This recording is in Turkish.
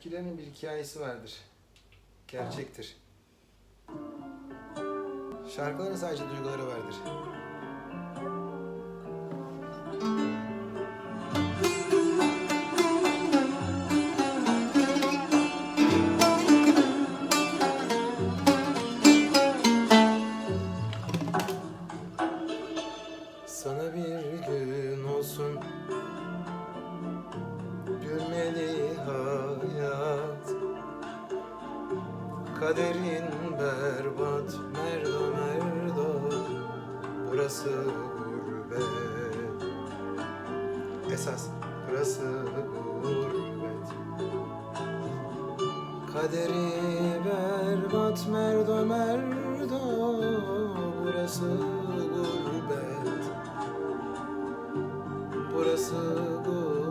Türkülerin bir hikayesi vardır. Gerçektir. Şarkıların sadece duyguları vardır. Sana bir gün olsun Kaderin berbat Merdo merdo Burası gurbet. Esas burası gurbet. Kaderi berbat merdo merdo Burası gurbet. Burası gurbet